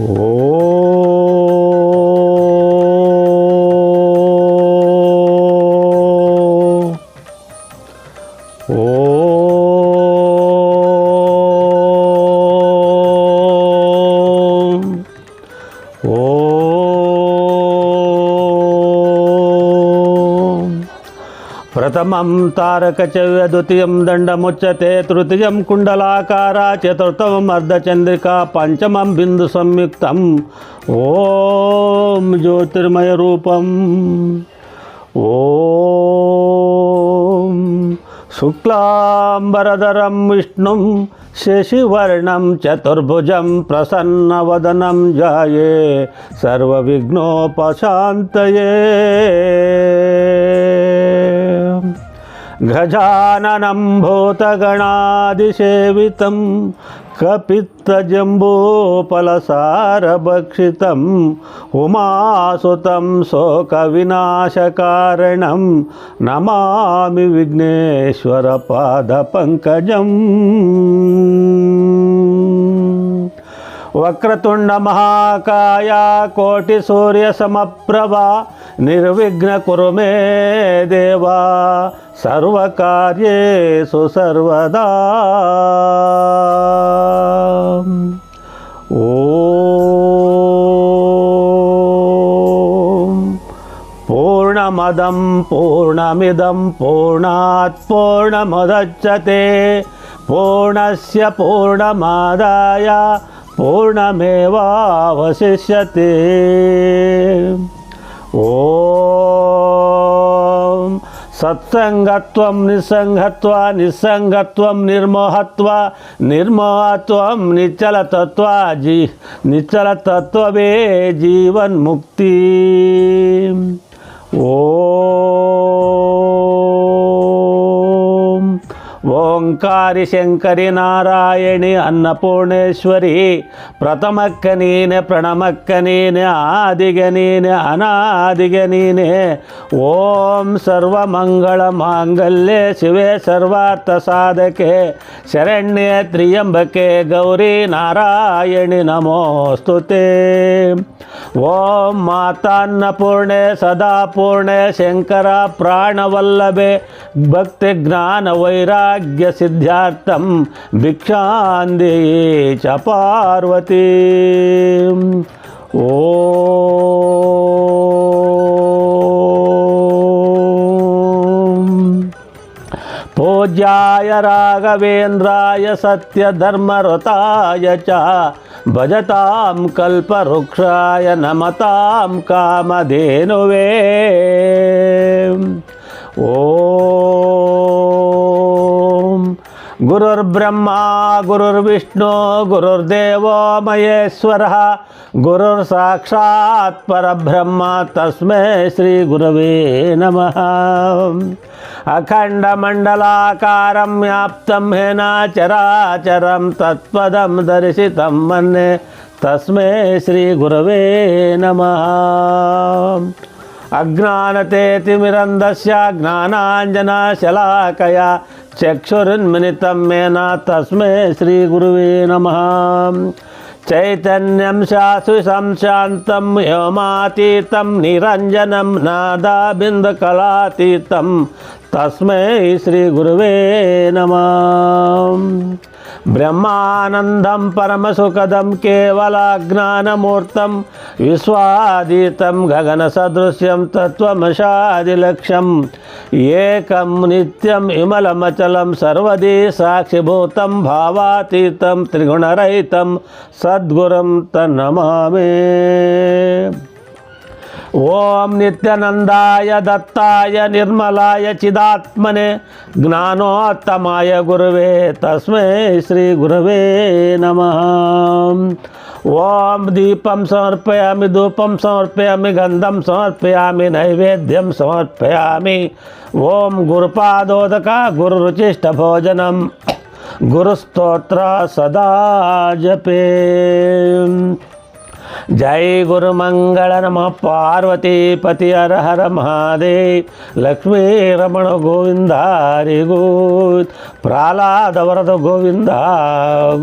ఓ ప్రథమం తారక చవ్య ద్వితీయం దండముచ్యతే తృతీయం కుండలాకార చతుర్థం అర్ధచంద్రిక పంచమం బిందు సంయుక్తం ఓం జ్యోతిర్మయ రూపం ఓం శుక్లాంబరధరం విష్ణుం శశివర్ణం చతుర్భుజం ప్రసన్నవదనం జాయే సర్వవిఘ్నోపశాంతయే గజాననం భూతగణాదిసేవితం కపిత్తజంబూఫలసారభక్షితం ఉమాసుతం శోకవినాశకారణం నమామి విఘ్నేశ్వర పాదపంకజం వక్రతుండ నిర్విఘ్న కురుమే దేవా సర్వకార్యేషు సర్వదా. ఓ పూర్ణమదం పూర్ణమిదం పూర్ణాత్ పూర్ణముదచ్చతే పూర్ణస్య పూర్ణమాదాయ పూర్ణమేవావశిష్యతే. ॐ सत्सङ्गत्वं निसङ्गत्व निसङ्गत्वं निर्मोहत्व निर्मोहत्वं निचलतत्वा जी निचलतत्ववे जीवन्मुक्ति ॐ ಓಂಕಾರಿ ಶಂಕರಿ ನಾರಾಯಣಿ, ಅನ್ನಪೂರ್ಣೇಶ್ವರಿ, ಪ್ರಥಮಕ್ಕ ನೀನೆ, ಪ್ರಣಮಕ್ಕ ನೀನೆ, ಆದಿಗೆ ನೀನೆ, ಅನಾದಿಗೆ ನೀನೆ. ಓಂ ಸರ್ವಮಂಗಳ ಮಾಂಗಲ್ಯ, ಶಿವೆ ಸರ್ವಾರ್ಥ ಸಾಧಕೆ. ಶರಣ್ಯ ತ್ರಿಯಂಬಕೆ, ಗೌರಿ ನಾರಾಯಣಿ, ನಮೋಸ್ತುತೆ. ಓಂ ಮಾತಾನ್ನಪೂರ್ಣೆ ಸದಾ ಪೂರ್ಣೆ, ಶಂಕರ ಪ್ರಾಣವಲ್ಲಭೆ, ಭಕ್ತಿ ಜ್ಞಾನ ವೈರಾಗ್ಯ సిద్ధ్యార్థం భిక్షాంది చ పార్వతీ. ఓం పూజ్యాయ రాఘవేంద్రాయ సత్యధర్మరతాయ చ భజతాం కల్పవృక్షాయ నమతాం కామధేనువే. ఓం గురుర్బ్రహ్మా గురుర్విష్ణు గురుర్దేవో మహేశ్వర గురుర్ సాక్షాత్ పరబ్రహ్మ తస్మే శ్రీ గురవే నమ. అఖండమండలాకారం వ్యాప్తం హేనాచరాచరం తత్పదం దర్శితం మన్నే తస్మే శ్రీ గురవే నమ. అజ్ఞానతేతిమిరందస్య జ్ఞానాంజనశలాకయా చక్షురున్మిలితం తస్మే శ్రీ గురువే నమ చైతన్యం శాసు సంశాంతం హ్యోమాతీతం నిరంజనం నాదాబిందకళాతీతం తస్మై శ్రీ గురువే నమ. బ్రహ్మానందం పరమసుఖదం కేవలాజ్ఞానమూర్తం విశ్వాదీతం గగన సదృశ్యం తత్వమశాదిలక్ష్యం. ఏకం నిత్యం ఇమలమచలం సర్వదీ సాక్షిభూతం భావాతీతం త్రిగుణరహితం సద్గురం తన్నమామే. ఓం నిత్యనందాయ దత్తాయ నిర్మలాయ చిదాత్మనే జ్ఞానోత్తమాయ గురువే తస్మై శ్రీ గురువే నమ. ఓం దీపం సమర్పయామి ధూపం సమర్పయామి గంధం సమర్పయామి నైవేద్యం సమర్పయామి. ఓం గురుపాదోదక గురు రుచిష్ట భోజనం. గురుస్తోత్ర సదా జపే. జై గురు మంగళ నమ పార్వతీపతి హర మహాదేవ్ లక్ష్మీ రమణ గోవిందారి గూత్ ప్రహ్లాద వరద గోవింద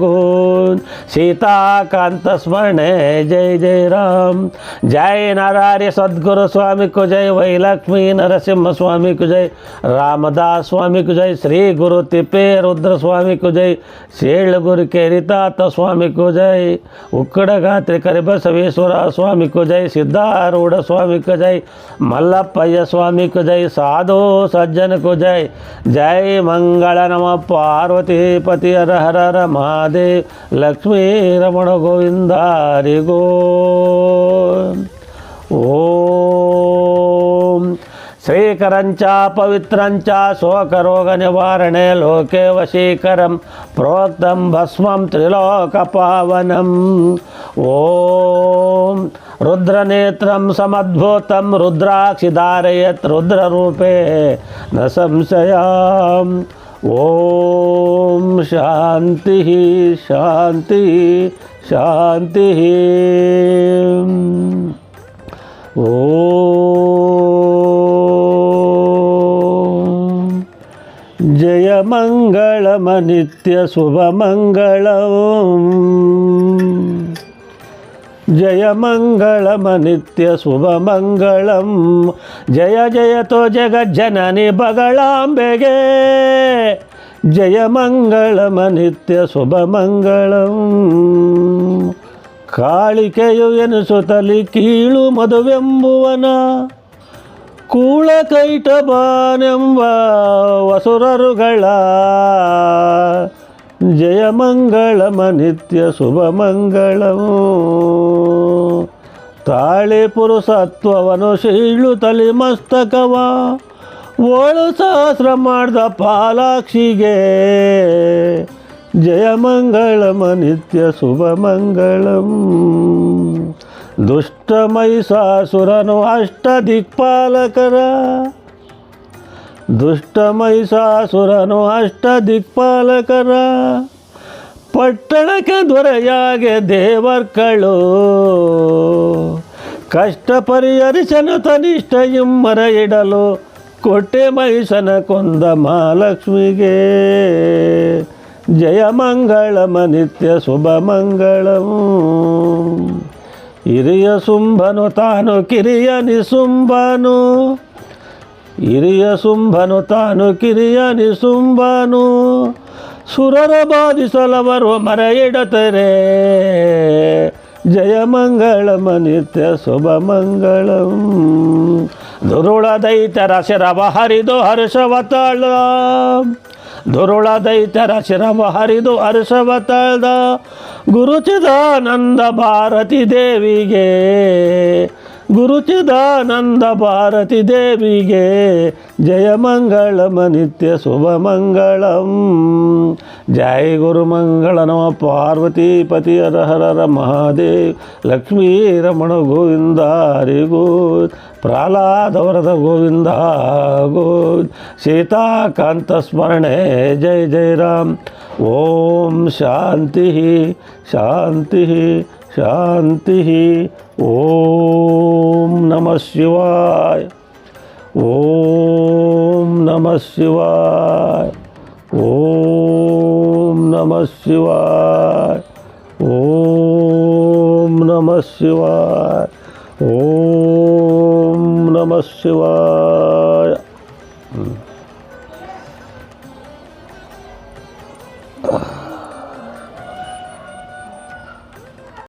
గూత్ సీతాకాంత స్మరణే జై జై రామ్. జై నరారి సద్గురు స్వామికు జై వైలక్ష్మీ నరసింహ స్వామికు జై రామదాస్ స్వామికు జై శ్రీ గురు తిప్పే రుద్ర స్వామికు జై శేళ్ళ గురి కెరితాత స్వామికు జై ఉక్కడగా త్రికరిబ స్వామికు జై సిద్ధారూఢ స్వామికు జై మల్లప్పయ్య స్వామికు జై సాధు సజ్జనకు జై జై మంగళ నమ పార్వతీపతి హర హర హర మహాదేవ్ లక్ష్మీ రమణ గోవింద హరి గో శ్రీకరంచ పవిత్రంచ శోకరోగ నివారణే లోకే వశీకరం. ప్రోక్తం భస్మం త్రిలోక పావనం ఓం రుద్రనేత్రం సమద్భూతం రుద్రాక్షి ధారయత్ రుద్రరూపే న సంశయాం ఓం శాంతి శాంతి శాంతి. ఓ ಮಂಗಳಮ ನಿತ್ಯ ಶುಭ ಮಂಗಳ. ಜಯ ಮಂಗಳಮ ನಿತ್ಯ ಶುಭ ಮಂಗಳಂ. ಜಯ ಜಯ ತೋ ಜಗಜ್ಜನನಿ ಬಗಳಾಂಬೆಗೆ. ಜಯ ಮಂಗಳಮ ನಿತ್ಯ ಶುಭ ಮಂಗಳಂ. ಕಾಳಿಕೆಯು ಎನಿಸುತ್ತಲಿ ಕೀಳು ಮದುವೆಂಬುವನ ಕೂಳಕೈಟಬಾನೆಂಬ ವಸುರರುಗಳ ಶುಭ ಶುಭಮಂಗಳವು ತಾಳಿ ಪುರುಷತ್ವವನ್ನು ಶೀಳು ತಲಿ ಮಸ್ತಕವ. ಓಳು ಸಹಸ್ರ ಮಾಡಿದ ಪಾಲಾಕ್ಷಿಗೆ ಜಯ ಮಂಗಳಮ ನಿತ್ಯ ಶುಭ ಮಂಗಳಂ. ದುಷ್ಟ ಮೈಸಾಸುರನು ಅಷ್ಟ ದಿಕ್ಪಾಲಕರ. ದುಷ್ಟ ಮೈಸಾಸುರನು ಅಷ್ಟ ದಿಕ್ಪಾಲಕರ. ಪಟ್ಟಣಕ್ಕೆ ದೊರೆಯಾಗೆ ದೇವರ್ಕಳು. ಕಷ್ಟ ಪರಿಹರಿಸನು ತನಿಷ್ಠ ಇಮ್ಮರ ಇಡಲು ಕೊಟ್ಟೆ ಮೈಸನ ಕೊಂದ ಮಹಾಲಕ್ಷ್ಮಿಗೆ. ಜಯ ಮಂಗಳಮ ನಿತ್ಯ ಶುಭ ಮಂಗಳಂ. ಹಿರಿಯ ಶುಂಭನು ತಾನು ಕಿರಿಯ ನಿಸುಂಬನು ಹಿರಿಯ ಶುಂಭನು ತಾನು ಕಿರಿಯ ನಿಸುಂಬನು ಸುರರ ಬಾಧಿಸಲವರು ಮರೆಯಿಡತರೆ. ಜಯಮಂಗಳಮ ನಿತ್ಯ ಶುಭಮಂಗಳಂ ದುರುಳ ದೈತ್ಯರ ಶಿರವ ಹರಿದು ಹರ್ಷವತಾಳ. ತಾಳ ದುರುಳ ದೈತರ ಶಿರವ ಹರಿದು ಹರ್ಷವ ಗುರುಚಿದ ಗುರುಚಿದಾನಂದ ಭಾರತಿ ದೇವಿಗೆ. ಗುರುಚಿದಾನಂದ ಭಾರತಿ ದೇವಿಗೆ. ಜಯ ಮಂಗಳಮ, ನಿತ್ಯ ಶುಭ ಮಂಗಳಂ. ಜಯ ಗುರು ಮಂಗಳ ನಮ. ಪಾರ್ವತಿ ಪತಿ ಹರ ಹರ ಮಹಾದೇವ್. ಲಕ್ಷ್ಮೀ ರಮಣ ಗೋವಿಂದ ಹರಿ ಗೋವಿಂದ ಪ್ರಹ್ಲಾದ ವರದ ಗೋವಿಂದ ಗೋವಿಂದ ಸೀತಾಕಾಂತ ಸ್ಮರಣೆ ಜಯ ಜಯ ರಾಮ್ ಓಂ ಶಾಂತಿ ಶಾಂತಿ ಶಾಂತಿ ಓಂ ನಮಃ ಶಿವಾಯ ಓಂ ನಮಃ ಶಿವಾಯ ಓಂ ನಮಃ ಶಿವಾಯ ಓಂ ನಮಃ ಶಿವಾಯ ಓಂ ನಮಃ